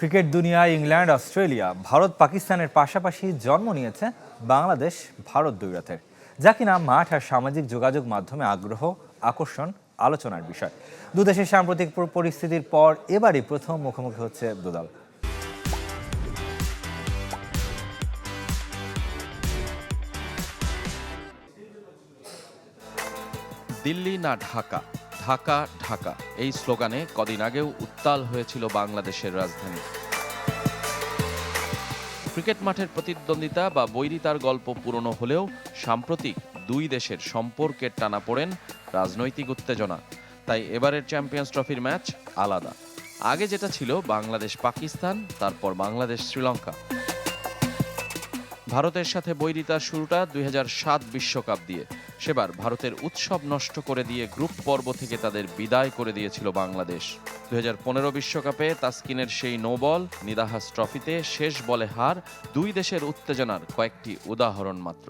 Cricket দুনিয়ায় England, Australia, Bharat, পাকিস্তানের পাশাপাশি জন্ম নিয়েছে বাংলাদেশ, ভারত দুই রথের। যা কিনা মাঠ আর সামাজিক যোগাযোগ মাধ্যমে আগ্রহ, আকর্ষণ, আলোচনার বিষয়। দুদেশের সাম্প্রতিক পরিস্থিতির পর এবারই প্রথম মুখোমুখি হচ্ছে দুদল দিল্লি না ঢাকা। ঢাকা ঢাকা। এই স্লোগানে কদিন আগেও উত্তাল হয়েছিল বাংলাদেশের রাজধানী। ক্রিকেট মাঠের প্রতিদ্বন্দ্বিতা বা বৈরিতার গল্প পুরনো হলেও সাম্প্রতিক দুই দেশের সম্পর্কের টানা পড়েন রাজনৈতিক উত্তেজনা। তাই এবারের চ্যাম্পিয়ন্স ট্রফির ম্যাচ আলাদা। আগে যেটা ছিল বাংলাদেশ পাকিস্তান তারপর বাংলাদেশ শ্রীলঙ্কা ভারতের সাথে বৈরিতার শুরুটা দুই বিশ্বকাপ দিয়ে। সেবার ভারতের উৎসব নষ্ট করে দিয়ে গ্রুপ পর্ব থেকে তাদের বিদায় করে দিয়েছিল বাংলাদেশ। দুই বিশ্বকাপে তাসকিনের সেই নো বল, নিদাহাস ট্রফিতে শেষ বলে হার দুই দেশের উত্তেজনার কয়েকটি উদাহরণ মাত্র।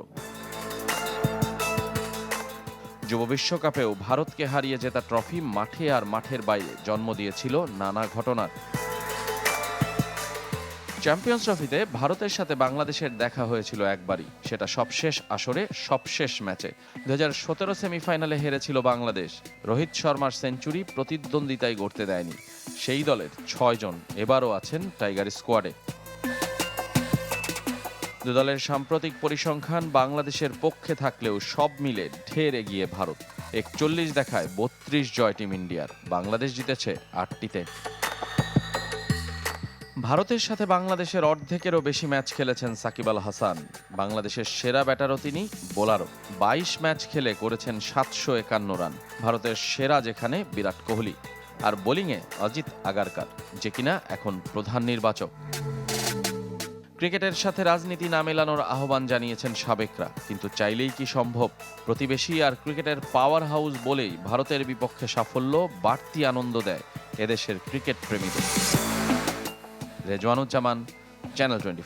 যুব বিশ্বকাপেও ভারতকে হারিয়ে জেতা ট্রফি মাঠে আর মাঠের বাইরে জন্ম দিয়েছিল নানা ঘটনার। চ্যাম্পিয়ন্স ট্রফিতে ভারতের সাথে বাংলাদেশের দেখা হয়েছিল একবারই। সেটা সবশেষ আসরে, সবশেষ ম্যাচে। দু সতেরো সেমিফাইনালে হেরেছিল বাংলাদেশ। রোহিত শর্মার সেঞ্চুরি প্রতিদ্বন্দ্বিতায় গড়তে দেয়নি। সেই দলের ছয়জন এবারও আছেন টাইগার স্কোয়াডে। দু দলের সাম্প্রতিক পরিসংখ্যান বাংলাদেশের পক্ষে থাকলেও সব মিলে ঢের এগিয়ে ভারত। একচল্লিশ দেখায় বত্রিশ জয় টিম ইন্ডিয়ার। বাংলাদেশ জিতেছে আটটিতে। ভারতের সাথে বাংলাদেশের অর্ধেকেরও বেশি ম্যাচ খেলেছেন সাকিব আল হাসান। বাংলাদেশের সেরা ব্যাটারও তিনি, বোলারও। বাইশ ম্যাচ খেলে করেছেন সাতশো একান্ন রান। ভারতের সেরা যেখানে বিরাট কোহলি। আর বোলিংয়ে অজিত আগারকার, যে কিনা এখন প্রধান নির্বাচক। ক্রিকেটের সাথে রাজনীতি না মেলানোর আহ্বান জানিয়েছেন সাবেকরা, কিন্তু চাইলেই কি সম্ভব? প্রতিবেশী আর ক্রিকেটের পাওয়ার হাউস বলেই ভারতের বিপক্ষে সাফল্য, বাড়তি আনন্দ দেয় এদেশের ক্রিকেট প্রেমীদের রেজওয়ানুজ্জামান চ্যানেল টোয়েন্টি